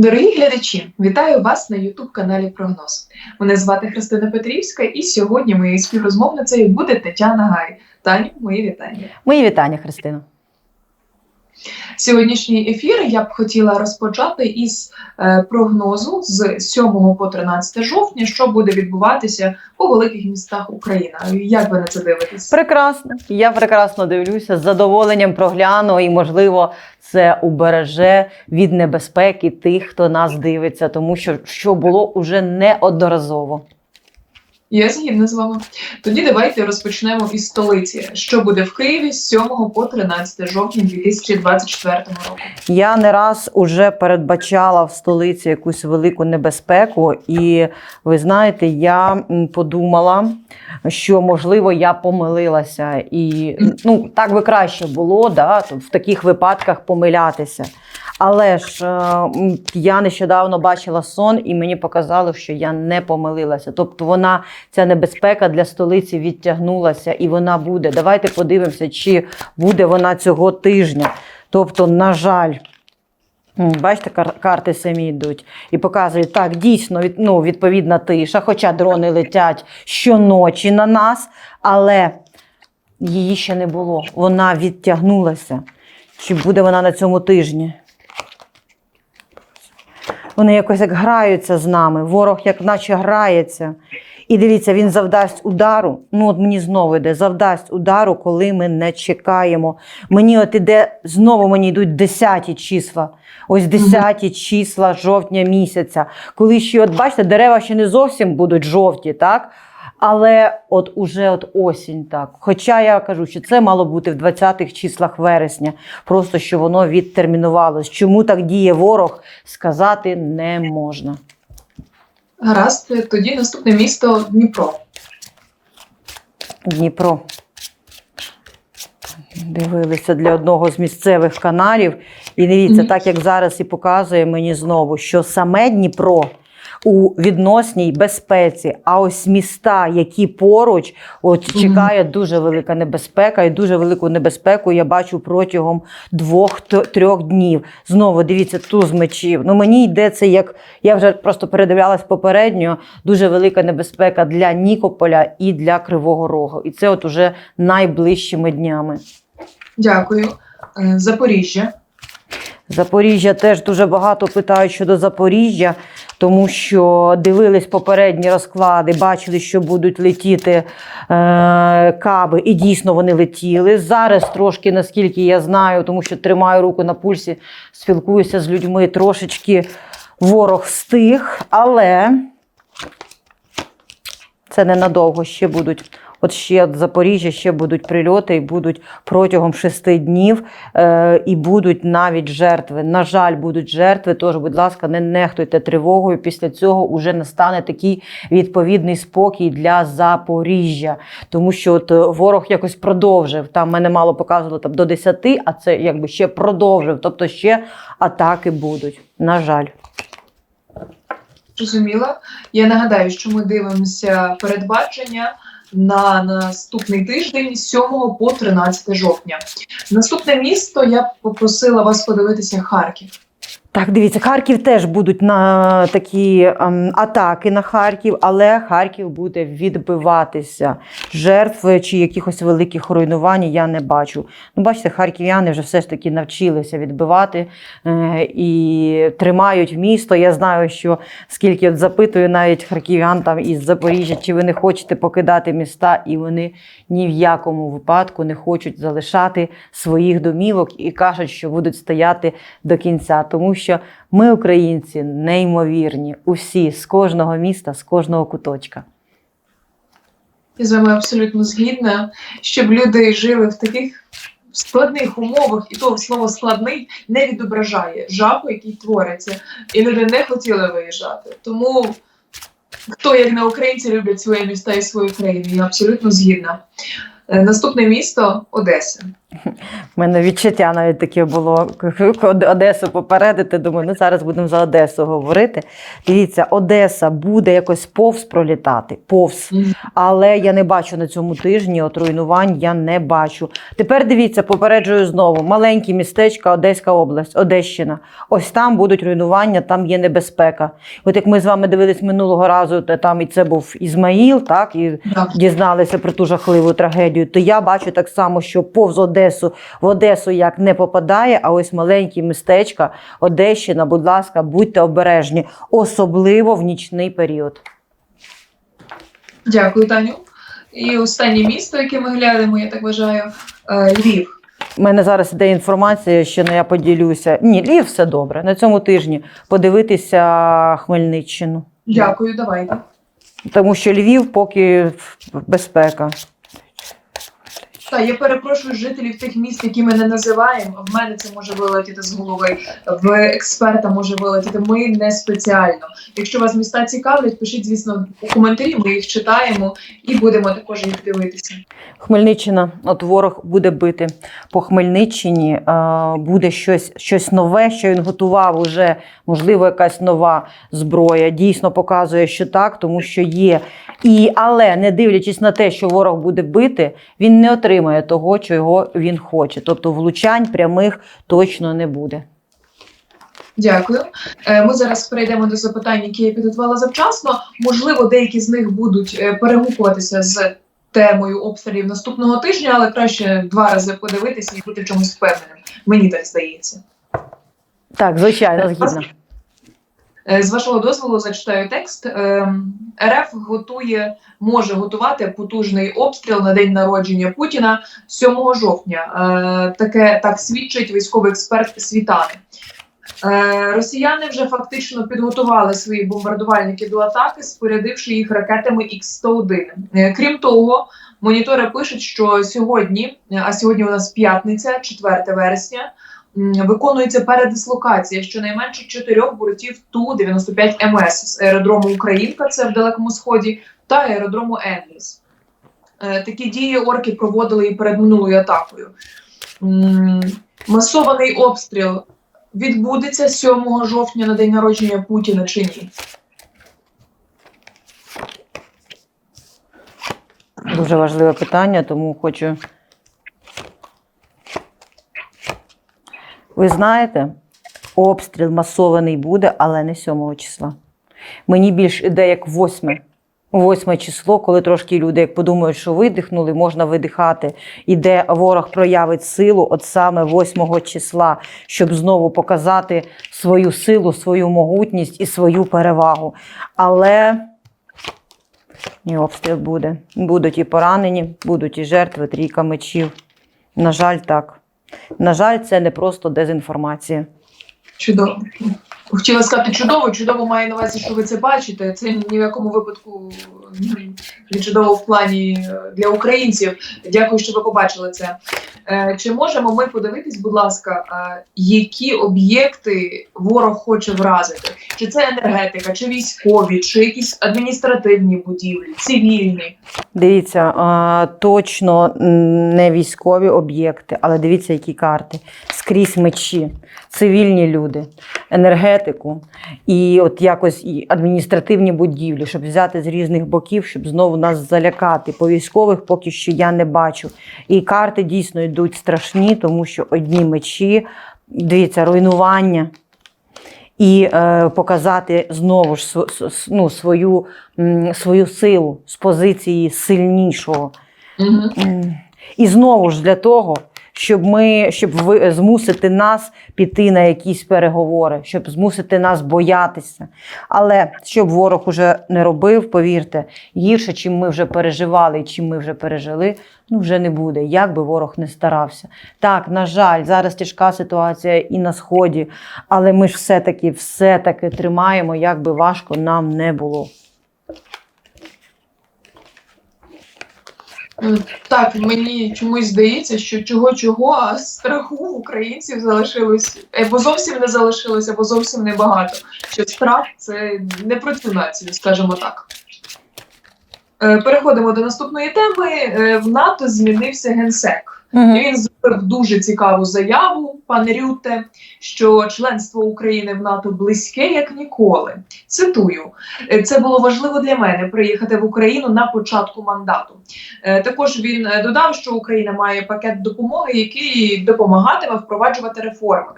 Дорогі глядачі, вітаю вас на youtube каналі Прогноз. Мене звати Христина Петрівська, і сьогодні моєю співрозмовницею буде Тетяна Гай. Таню, мої вітання. Мої вітання, Христина. Сьогоднішній ефір я б хотіла розпочати із е, прогнозу з 7 по 13 жовтня, що буде відбуватися у великих містах України. Як ви на це дивитесь? Прекрасно. Я прекрасно дивлюся, з задоволенням прогляну, і, можливо, це убереже від небезпеки тих, хто нас дивиться, тому що що було уже неодноразово. Я згідна з вами. Тоді давайте розпочнемо із столиці. Що буде в Києві з 7 по 13 жовтня 2024 року? Я не раз уже передбачала в столиці якусь велику небезпеку, і ви знаєте, я подумала, що можливо я помилилася, і ну так би краще було, да, в таких випадках помилятися. Але ж е, я нещодавно бачила сон, і мені показало, що я не помилилася. Тобто вона ця небезпека для столиці відтягнулася, і вона буде. Давайте подивимося, чи буде вона цього тижня. Тобто, на жаль. Бачите, кар- карти самі йдуть і показують, так, дійсно, від, ну, відповідна тиша, хоча дрони летять щоночі на нас, але її ще не було. Вона відтягнулася. Чи буде вона на цьому тижні? Вони якось як граються з нами. Ворог як наче грається. І дивіться, він завдасть удару. Ну, от мені знову йде, завдасть удару, коли ми не чекаємо. Мені от іде, знову мені йдуть десяті числа. Ось десяті числа жовтня місяця. Коли ще, от бачите, дерева ще не зовсім будуть жовті, так? Але от уже от осінь так. Хоча я кажу, що це мало бути в 20-х числах вересня, просто що воно відтермінувалось. Чому так діє ворог, сказати не можна. Гаразд, тоді наступне місто Дніпро. Дніпро. Дивилися для одного з місцевих каналів. І дивіться, Мгм. так як зараз і показує мені знову, що саме Дніпро у відносній безпеці, а ось міста, які поруч, от чекає дуже велика небезпека, і дуже велику небезпеку я бачу протягом двох-трьох днів. Знову дивіться, туз мечів. Ну мені йде це як я вже просто передивлялась попередньо. Дуже велика небезпека для Нікополя і для Кривого Рогу. І це от уже найближчими днями. Дякую. Е, Запоріжжя. Запоріжжя теж дуже багато питають щодо Запоріжжя, тому що дивились попередні розклади, бачили, що будуть летіти е, каби, і дійсно вони летіли. Зараз трошки, наскільки я знаю, тому що тримаю руку на пульсі, спілкуюся з людьми, трошечки ворог стих, але це ненадовго ще будуть. От ще Запоріжжя ще будуть прильоти і будуть протягом шести днів, е, і будуть навіть жертви. На жаль, будуть жертви. Тож, будь ласка, не нехтуйте тривогою. Після цього вже настане такий відповідний спокій для Запоріжжя. Тому що от е, ворог якось продовжив. Там мене мало показувало там до 10, а це якби ще продовжив. Тобто ще атаки будуть. На жаль. Зрозуміла. Я нагадаю, що ми дивимося передбачення на наступний тиждень з 7 по 13 жовтня. Наступне місто я попросила вас подивитися Харків. Так, дивіться, Харків теж будуть на такі ем, атаки на Харків, але Харків буде відбиватися. Жертв чи якихось великих руйнувань я не бачу. Ну, бачите, харків'яни вже все ж таки навчилися відбивати е, і тримають місто. Я знаю, що скільки от запитую навіть харків'ян там із Запоріжжя, чи ви не хочете покидати міста, і вони ні в якому випадку не хочуть залишати своїх домівок і кажуть, що будуть стояти до кінця, тому що ми, українці, неймовірні, усі з кожного міста, з кожного куточка. Я з вами абсолютно згідна, щоб люди жили в таких складних умовах, і то слово складний не відображає жаху, який твориться, і люди не хотіли виїжджати. Тому хто, як не українці, люблять свої міста і свою країну, я абсолютно згідна. Е, Наступне місто Одеса. У мене відчуття навіть таке було Одесу попередити. Думаю, ну зараз будемо за Одесу говорити. Дивіться, Одеса буде якось повз пролітати, повз. Але я не бачу на цьому тижні от руйнувань. Я не бачу. Тепер дивіться, попереджую знову: маленькі містечка, Одеська область, Одещина. Ось там будуть руйнування, там є небезпека. От як ми з вами дивились минулого разу, то там і це був Ізмаїл, так і Так. дізналися про ту жахливу трагедію, то я бачу так само, що повз Одесу в Одесу як не попадає, а ось маленькі містечка, Одещина, будь ласка, будьте обережні, особливо в нічний період. Дякую, Таню. І останнє місто, яке ми глянемо, я так вважаю, е, Львів. У мене зараз іде інформація, що не я поділюся. Ні, Львів все добре. На цьому тижні подивитися Хмельниччину. Дякую, давайте. Тому що Львів поки безпека. Так, я перепрошую жителів тих міст, які ми не називаємо. В мене це може вилетіти з голови, в експерта може вилетіти. Ми не спеціально. Якщо вас міста цікавлять, пишіть, звісно, у коментарі. Ми їх читаємо і будемо також їх дивитися. Хмельниччина, от ворог буде бити по Хмельниччині. е, Буде щось, щось нове, що він готував уже, можливо, якась нова зброя. Дійсно показує, що так, тому що є. І, але не дивлячись на те, що ворог буде бити, він не отримає того, чого він хоче. Тобто влучань прямих точно не буде. Дякую. Е, Ми зараз перейдемо до запитань, які я підготувала завчасно. Можливо, деякі з них будуть е, перегукуватися з темою обстрілів наступного тижня, але краще два рази подивитися і бути в чомусь впевненим. Мені так здається. Так, звичайно, згідно. Е, З вашого дозволу зачитаю текст. Ем, РФ готує, може готувати потужний обстріл на день народження Путіна 7 жовтня. Е, Таке так свідчить військовий експерт Світани. Е, Росіяни вже фактично підготували свої бомбардувальники до атаки, спорядивши їх ракетами Х-101. Е, Крім того, монітори пишуть, що сьогодні, а сьогодні у нас п'ятниця, 4 вересня, виконується передислокація щонайменше чотирьох бортів Ту-95 МС з аеродрому Українка, це в Далекому Сході, та аеродрому Енліс. Е, Такі дії орки проводили і перед минулою атакою. Масований обстріл відбудеться 7 жовтня на день народження Путіна чи ні? Дуже важливе питання, тому хочу. Ви знаєте, обстріл масований буде, але не 7 числа. Мені більш іде як 8. 8 число, коли трошки люди, як подумають, що видихнули, можна видихати. Іде ворог проявить силу от саме 8 числа, щоб знову показати свою силу, свою могутність і свою перевагу. Але і обстріл буде. Будуть і поранені, будуть і жертви, трійка мечів. На жаль, так. На жаль, це не просто дезінформація. Чудово. Хотіла сказати чудово, чудово має на увазі, що ви це бачите. Це ні в якому випадку не чудово в плані е, для українців. Дякую, що ви побачили це. Е, Чи можемо ми подивитись, будь ласка, е, які об'єкти ворог хоче вразити? Чи це енергетика, чи військові, чи якісь адміністративні будівлі, цивільні? Дивіться, точно не військові об'єкти, але дивіться, які карти. Скрізь мечі, цивільні люди, енергетику і от якось і адміністративні будівлі, щоб взяти з різних боків, щоб знову нас залякати. По військових поки що я не бачу. І карти дійсно йдуть страшні, тому що одні мечі, дивіться, руйнування. І е, показати знову ж ну, свою, свою силу з позиції сильнішого. Угу. І знову ж для того, щоб ми щоб ви змусити нас піти на якісь переговори, щоб змусити нас боятися. Але щоб ворог уже не робив, повірте, гірше, чим ми вже переживали чим ми вже пережили, ну вже не буде, як би ворог не старався. Так, на жаль, зараз тяжка ситуація і на сході, але ми ж все-таки, все-таки тримаємо, як би важко нам не було. Так, мені чомусь здається, що чого чого, а страху в українців залишилось або зовсім не залишилось, або зовсім небагато. Що страх це не про цю націю, скажімо так. Е, Переходимо до наступної теми. Е, В НАТО змінився генсек. І він дуже цікаву заяву, пане Рюте, що членство України в НАТО близьке як ніколи. Цитую: «Е, це було важливо для мене приїхати в Україну на початку мандату. Е, Також він е, додав, що Україна має пакет допомоги, який допомагатиме впроваджувати реформи.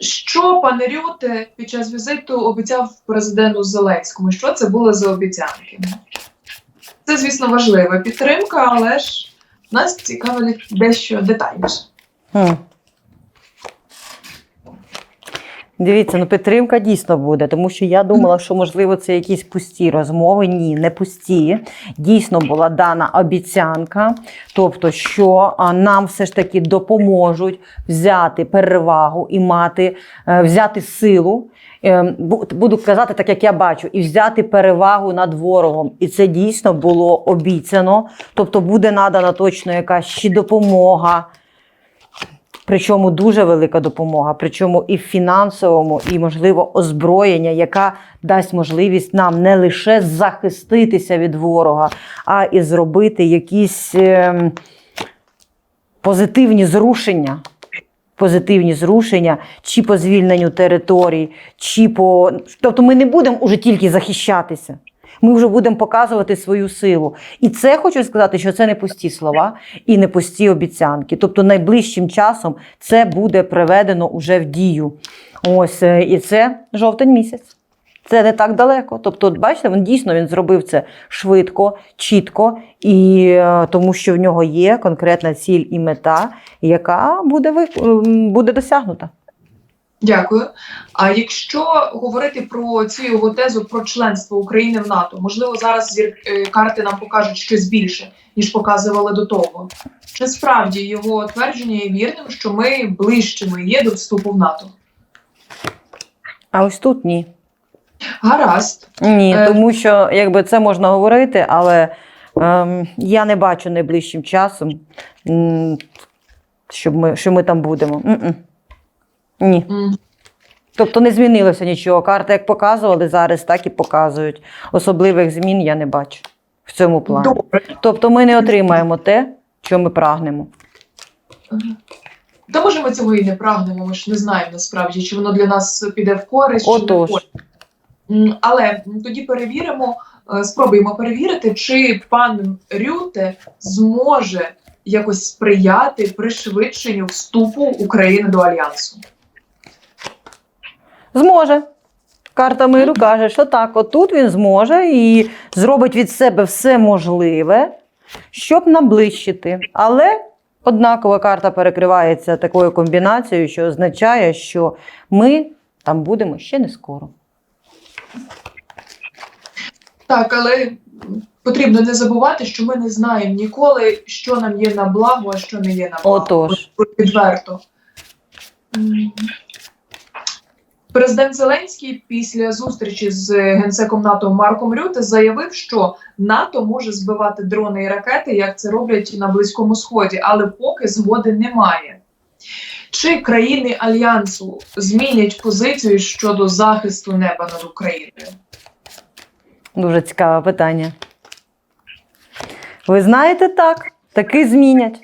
Що пане Рюте під час візиту обіцяв президенту Зеленському? Що це були за обіцянки? Це, звісно, важлива підтримка, але ж нас цікавить дещо детальніше. Хм. Дивіться, ну підтримка дійсно буде, тому що я думала, що можливо це якісь пусті розмови. Ні, не пусті. Дійсно була дана обіцянка, тобто, що нам все ж таки допоможуть взяти перевагу і мати, е, взяти силу. Е, бу- Буду казати так, як я бачу, і взяти перевагу над ворогом. І це дійсно було обіцяно. Тобто буде надана точно якась ще допомога. Причому дуже велика допомога, причому і в фінансовому, і, можливо, озброєння, яка дасть можливість нам не лише захиститися від ворога, а і зробити якісь ем, позитивні зрушення. Позитивні зрушення чи по звільненню територій, чи по. Тобто ми не будемо уже тільки захищатися. Ми вже будемо показувати свою силу. І це хочу сказати, що це не пусті слова і не пусті обіцянки. Тобто найближчим часом це буде приведено уже в дію. Ось е, і це жовтень місяць. Це не так далеко. Тобто, от бачите, він дійсно він зробив це швидко, чітко, і е, тому що в нього є конкретна ціль і мета, яка буде ви- ем, буде досягнута. Дякую. А якщо говорити про цю його тезу про членство України в НАТО, можливо, зараз е, карти нам покажуть щось більше, ніж показували до того. Чи справді його твердження є вірним, що ми ближчими є до вступу в НАТО? А ось тут ні. Гаразд. Ні, Е. тому що якби це можна говорити, але ем, я не бачу найближчим часом, м, щоб ми, що ми там будемо. М-м. Ні. М. Тобто не змінилося нічого. Карти як показували зараз, так і показують. Особливих змін я не бачу в цьому плані. Добре. Тобто ми не отримаємо те, що ми прагнемо. Та може ми цього і не прагнемо, ми ж не знаємо насправді, чи воно для нас піде в користь, чи не в Отож. користь. Але тоді перевіримо, е, спробуємо перевірити, чи пан Рюте зможе якось сприяти пришвидшенню вступу України до альянсу. Зможе. Карта миру каже, що так, отут він зможе і зробить від себе все можливе, щоб наближити. Але однакова карта перекривається такою комбінацією, що означає, що ми там будемо ще не скоро. Так, але потрібно не забувати, що ми не знаємо ніколи, що нам є на благо, а що не є на благо. Отож. Відверто. Президент Зеленський після зустрічі з генсеком НАТО Марком Рюте заявив, що НАТО може збивати дрони і ракети, як це роблять на Близькому Сході, але поки згоди немає. Чи країни альянсу змінять позицію щодо захисту неба над Україною? Дуже цікаве питання. Ви знаєте, так, таки змінять.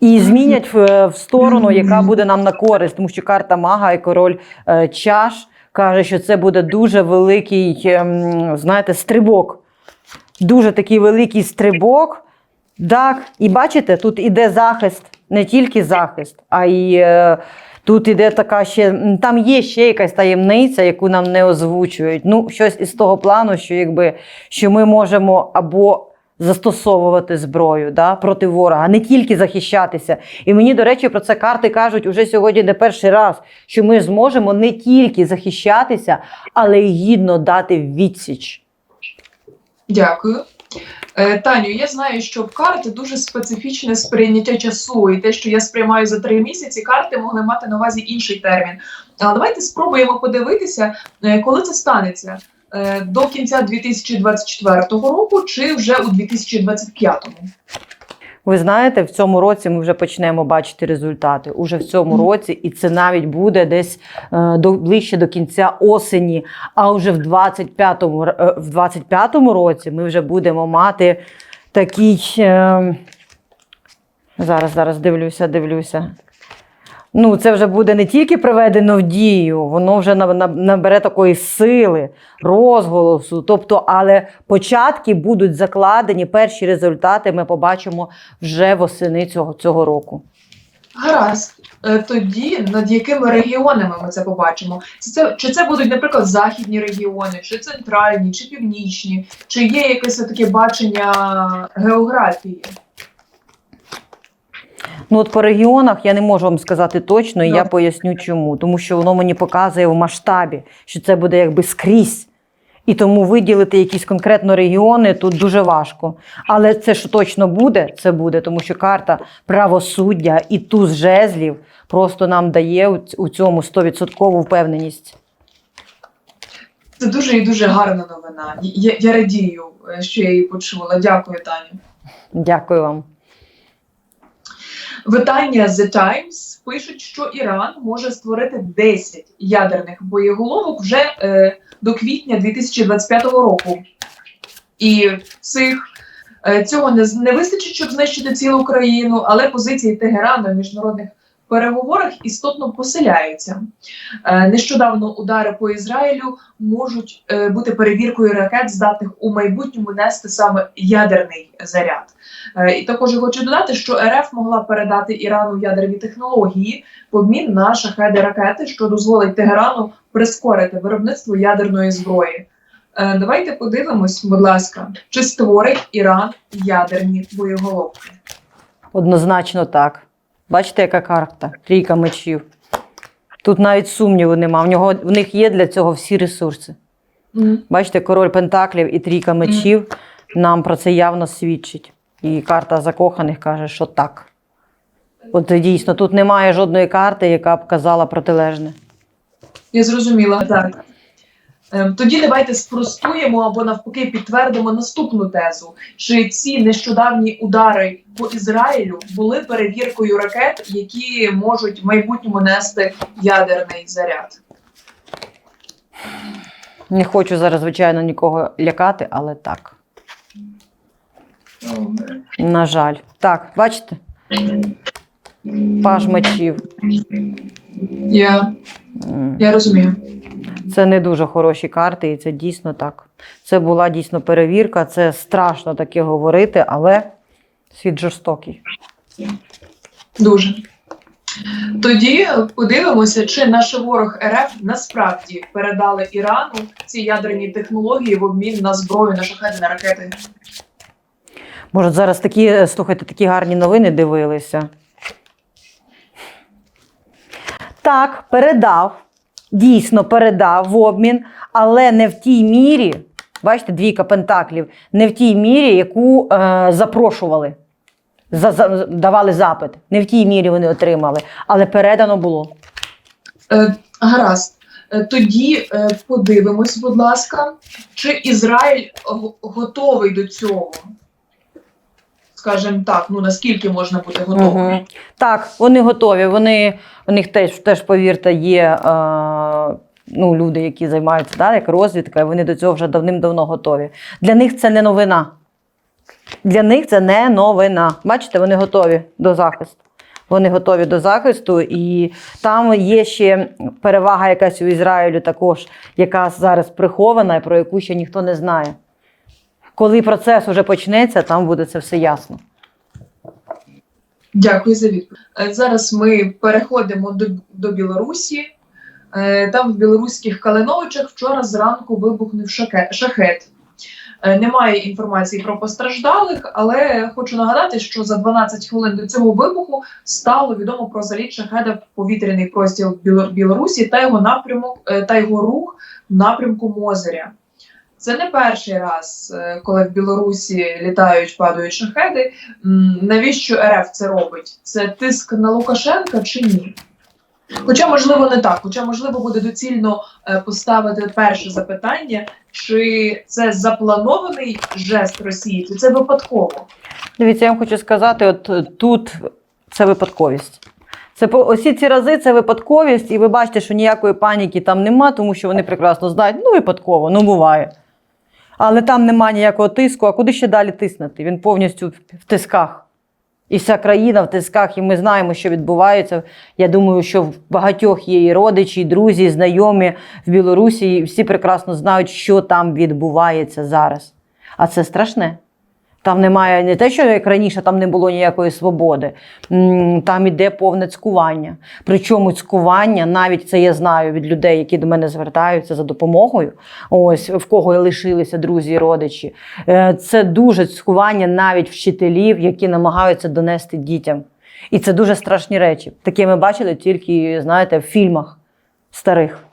І змінять в, в сторону, яка буде нам на користь, тому що карта мага і король е, чаш каже, що це буде дуже великий, ем, знаєте, стрибок. Дуже такий великий стрибок. Так, і бачите, тут іде захист, не тільки захист, а й е, тут іде така ще. Там є ще якась таємниця, яку нам не озвучують. Ну, щось із того плану, що якби що ми можемо або застосовувати зброю да, проти ворога, не тільки захищатися. І мені, до речі, про це карти кажуть уже сьогодні не перший раз, що ми зможемо не тільки захищатися, але й гідно дати відсіч. Дякую. Е, Таню, я знаю, що в карти дуже специфічне сприйняття часу, і те, що я сприймаю за три місяці, карти могли мати на увазі інший термін. Але давайте спробуємо подивитися, е, коли це станеться Е, до кінця 2024 року чи вже у 2025. Ви знаєте, в цьому році ми вже почнемо бачити результати. Уже в цьому році, і це навіть буде десь е, до ближче до кінця осені. А вже в 25-му, е, в 25-му році ми вже будемо мати такий. Е, зараз, зараз дивлюся, дивлюся. Ну, це вже буде не тільки приведено в дію, воно вже на- на- набере такої сили, розголосу. Тобто, але початки будуть закладені, перші результати ми побачимо вже восени цього, цього року. Гаразд. Е, Тоді над якими регіонами ми це побачимо? Це, це чи це будуть, наприклад, західні регіони, чи центральні, чи північні, чи є якесь таке бачення географії? Ну, от по регіонах я не можу вам сказати точно, і я поясню чому. Тому що воно мені показує в масштабі, що це буде якби скрізь. І тому виділити якісь конкретно регіони тут дуже важко. Але це що точно буде, це буде, тому що карта правосуддя і туз жезлів просто нам дає у цьому 100% впевненість. Це дуже і дуже гарна новина. Я, я радію, е, що я її почула. Дякую, Таню. Дякую вам. Видання The Times пишуть, що Іран може створити 10 ядерних боєголовок вже е, до квітня 2025 року. І цих е, цього не, не вистачить, щоб знищити цілу країну, але позиції Тегерану міжнародних переговорах істотно посиляються. Е, нещодавно удари по Ізраїлю можуть е, бути перевіркою ракет, здатних у майбутньому нести саме ядерний заряд. Е, І також хочу додати, що РФ могла передати Ірану ядерні технології в обмін на шахеди ракети, що дозволить Тегерану прискорити виробництво ядерної зброї. Давайте подивимось, будь ласка, чи створить Іран ядерні боєголовки. Однозначно так. Бачите, яка карта? Трійка мечів. Тут навіть сумніву нема. В, нього, в них є для цього всі ресурси. Бачите, король Пентаклів і трійка мечів нам про це явно свідчить. І карта закоханих каже, що так. От дійсно, тут немає жодної карти, яка б казала протилежне. Я зрозуміла. Так. Ем, Тоді давайте спростуємо або навпаки підтвердимо наступну тезу: чи ці нещодавні удари по Ізраїлю були перевіркою ракет, які можуть в майбутньому нести ядерний заряд? Не хочу зараз, звичайно, нікого лякати, але так. На жаль. Так, бачите? Паж мечів. Я, я розумію. Це не дуже хороші карти, і це дійсно так. Це була дійсно перевірка, це страшно таке говорити, але світ жорстокий. Дуже. Тоді подивимося, чи наш ворог РФ насправді передали Ірану ці ядерні технології в обмін на зброю на шахеди на ракети. Може, зараз такі, е, слухайте, такі гарні новини дивилися. Так, передав. Дійсно передав в обмін, але не в тій мірі, бачите, двійка пентаклів, не в тій мірі, яку е, запрошували, за, за, давали запит. Не в тій мірі вони отримали, але передано було. Е, гаразд. Е, Тоді е, подивимось, будь ласка, чи Ізраїль готовий до цього? Скажімо так, ну наскільки можна бути готовим? Мгм. Так, вони готові. Вони, у них теж, теж повірте, є е, ну, люди, які займаються да, як розвідка, і вони до цього вже давним-давно готові. Для них це не новина. Для них це не новина. Бачите, вони готові до захисту. Вони готові до захисту, і там є ще перевага якась у Ізраїлю також, яка зараз прихована про яку ще ніхто не знає. Коли процес уже почнеться, там буде це все ясно. Дякую за відповідь. Е, Зараз ми переходимо до, до Білорусі. Е, Там в білоруських Калиновичах вчора зранку вибухнув шахет. Е, Немає інформації про постраждалих, але хочу нагадати, що за 12 хвилин до цього вибуху стало відомо про заліт шахеда в повітряний простір Білорусі та його напрямок та його рух напрямку Мозеря. Це не перший раз, е, коли в Білорусі літають, падають шахеди. Навіщо РФ це робить? Це тиск на Лукашенка чи ні? Хоча, можливо, не так. Хоча, можливо, буде доцільно е, поставити перше запитання, чи це запланований жест Росії, чи це випадково? Дивіться, я вам хочу сказати: от е, тут це випадковість. Це по осі ці рази це випадковість, і ви бачите, що ніякої паніки там нема, тому що вони прекрасно знають, ну випадково, ну буває. Але там нема ніякого тиску. А куди ще далі тиснути? Він повністю в тисках. І вся країна в тисках, і ми знаємо, що відбувається. Я думаю, що в багатьох є і родичі, і друзі, і знайомі в Білорусі, і всі прекрасно знають, що там відбувається зараз. А це страшне. Там немає не те, що як раніше, там не було ніякої свободи. Там іде повне цькування. Причому цькування, навіть це я знаю від людей, які до мене звертаються за допомогою. Ось в кого лишилися друзі і родичі. Е, Це дуже цькування навіть вчителів, які намагаються донести дітям. І це дуже страшні речі. Таке ми бачили тільки, знаєте, в фільмах старих.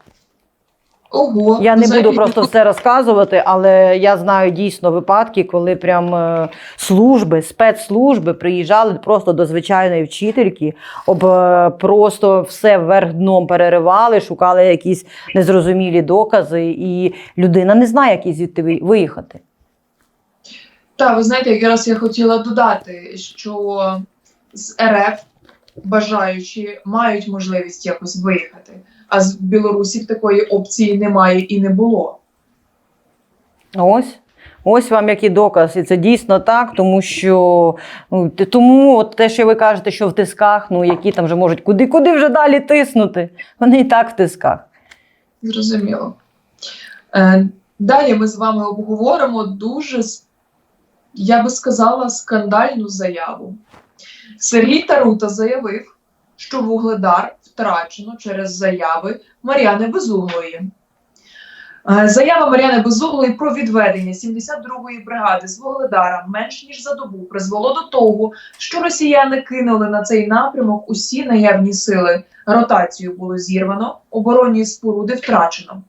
Ого, Я не взагалі, буду просто все розказувати, але я знаю дійсно випадки, коли прям е, служби, спецслужби приїжджали просто до звичайної вчительки, об е, просто все вверх дном переривали, шукали якісь незрозумілі докази, і людина не знає, як їй звідти виїхати. Так, ви знаєте, якраз я хотіла додати, що з РФ бажаючі мають можливість якось виїхати, а з Білорусі такої опції немає і не було. Ось. Ось вам який доказ, і це дійсно так, тому що ну, тому от те, що ви кажете, що в тисках, ну які там вже можуть куди, куди вже далі тиснути? Вони і так в тисках. Зрозуміло. Е, далі ми з вами обговоримо дуже, я би сказала, скандальну заяву. Сергій Тарута заявив, що Вугледар втрачено через заяви Мар'яни Безуглої. Е, Заява Мар'яни Безуглої про відведення 72-ї бригади з Вугледара менш ніж за добу призвело до того, що росіяни кинули на цей напрямок усі наявні сили. Ротацію було зірвано, оборонні споруди втрачено.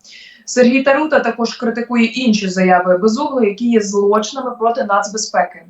Сергій Тарута також критикує інші заяви Безугли, які є злочинами проти нацбезпеки.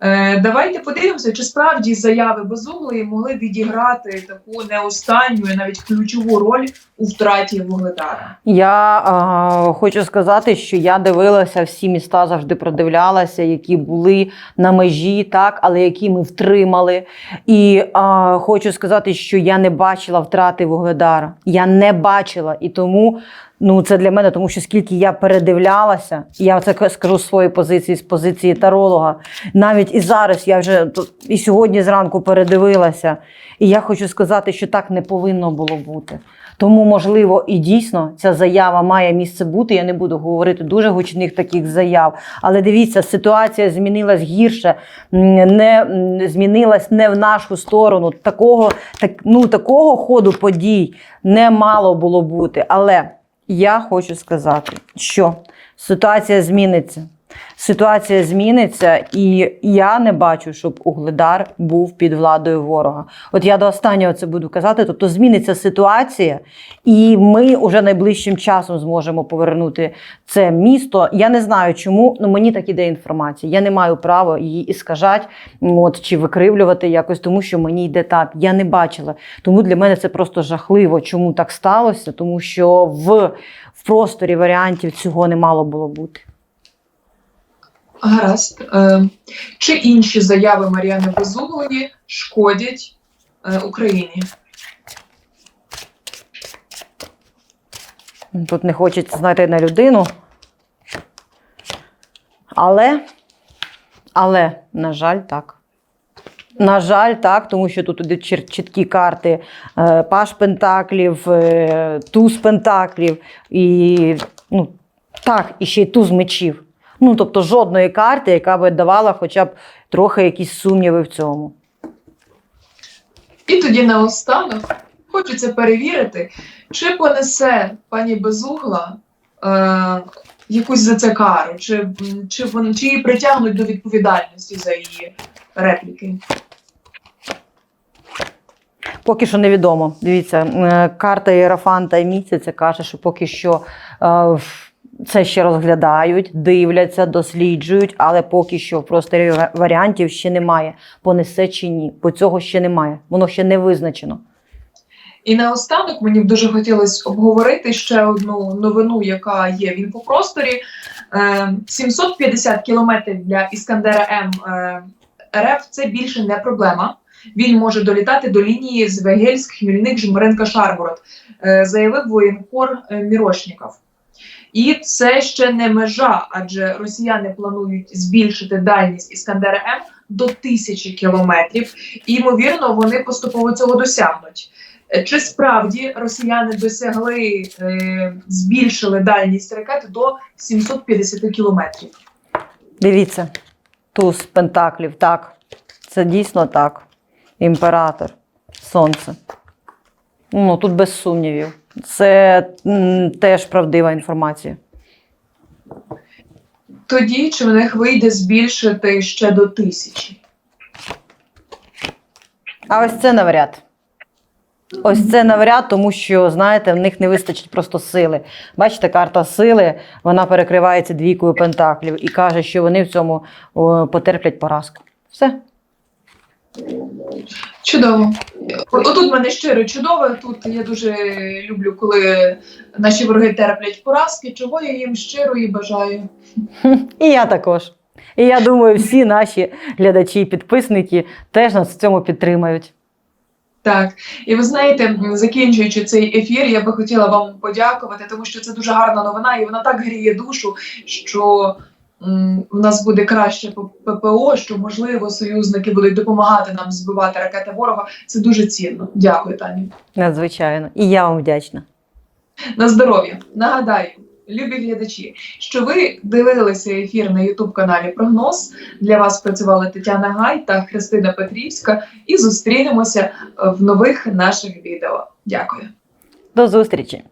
Е, давайте подивимося, чи справді заяви Безуглої могли відіграти таку не останню, а навіть ключову роль у втраті Вугледара. Я а, хочу сказати, що я дивилася всі міста, завжди продивлялася, які були на межі, так, але які ми втримали. І а, хочу сказати, що я не бачила втрати Вугледара. Я не бачила. І тому ну, це для мене, тому що скільки я передивлялася, я це скажу з своєї позиції, з позиції таролога. Навіть і зараз я вже і сьогодні зранку передивилася. І я хочу сказати, що так не повинно було бути. Тому, можливо, і дійсно ця заява має місце бути. Я не буду говорити дуже гучних таких заяв. Але дивіться, ситуація змінилась гірше, не змінилась не в нашу сторону. Такого, так, ну, такого ходу подій не мало було бути. Але я хочу сказати, що ситуація зміниться. Ситуація зміниться, і я не бачу, щоб Угледар був під владою ворога. От я до останнього це буду казати. Тобто зміниться ситуація, і ми вже найближчим часом зможемо повернути це місто. Я не знаю, чому ну мені так іде інформація. Я не маю права її іскажати, от чи викривлювати якось, тому що мені йде так. Я не бачила. Тому для мене це просто жахливо. Чому так сталося? Тому що в, в просторі варіантів цього не мало було бути. Гаразд. Е, чи інші заяви Мар'яни Безуглої шкодять е, Україні? Тут не хочеться знайти на людину. Але, але, на жаль, так. На жаль, так, тому що тут ідуть чіткі карти е, Паш Пентаклів, Туз Пентаклів і ну, так, і ще й туз мечів. Ну, тобто жодної карти, яка би давала хоча б трохи якісь сумніви в цьому. І тоді наостанок хочеться перевірити, чи понесе пані Безугла е, якусь за це кару, чи, чи, вон, чи її притягнуть до відповідальності за її репліки. Поки що невідомо. Дивіться, е, карта Єрофанта і місяця каже, що поки що е, це ще розглядають, дивляться, досліджують, але поки що в просторі варіантів ще немає. Понесе чи ні. Бо цього ще немає. Воно ще не визначено. І наостанок мені б дуже хотілося обговорити ще одну новину, яка є в інфопросторі. Е, 750 кілометрів для Іскандера М е, РФ це більше не проблема. Він може долітати до лінії Звегельськ, Хмільник, Жмеренка, Шаргород, е, заявив воєнкор е, Мірошніков. І це ще не межа, адже росіяни планують збільшити дальність Іскандера М до тисячі кілометрів, і ймовірно, вони поступово цього досягнуть. Е, Чи справді росіяни досягли е, збільшили дальність ракети до 750 кілометрів? Дивіться, туз пентаклів, так. Це дійсно так. Імператор, сонце. Ну, тут без сумнівів. Це теж правдива інформація. Тоді чи в них вийде збільшити ще до тисячі? А ось це навряд. Ось це навряд, тому що, знаєте, в них не вистачить просто сили. Бачите, карта сили, вона перекривається двійкою пентаклів і каже, що вони в цьому о, потерплять поразку. Все. Чудово. Отут в мене щиро чудово. Тут я дуже люблю, коли наші вороги терплять поразки, чого я їм щиро і бажаю. І я також. І я думаю, всі наші глядачі і підписники теж нас в цьому підтримають. Так, і ви знаєте, закінчуючи цей ефір, я би хотіла вам подякувати, тому що це дуже гарна новина, і вона так гріє душу, що в нас буде краще ППО, що можливо союзники будуть допомагати нам збивати ракети ворога. Це дуже цінно. Дякую, Тані. Надзвичайно. І я вам вдячна. На здоров'я. Нагадаю, любі глядачі, що ви дивилися ефір на Ютуб каналі Прогноз. Для вас працювали Тетяна Гай та Христина Петрівська. І зустрінемося в нових наших відео. Дякую. До зустрічі!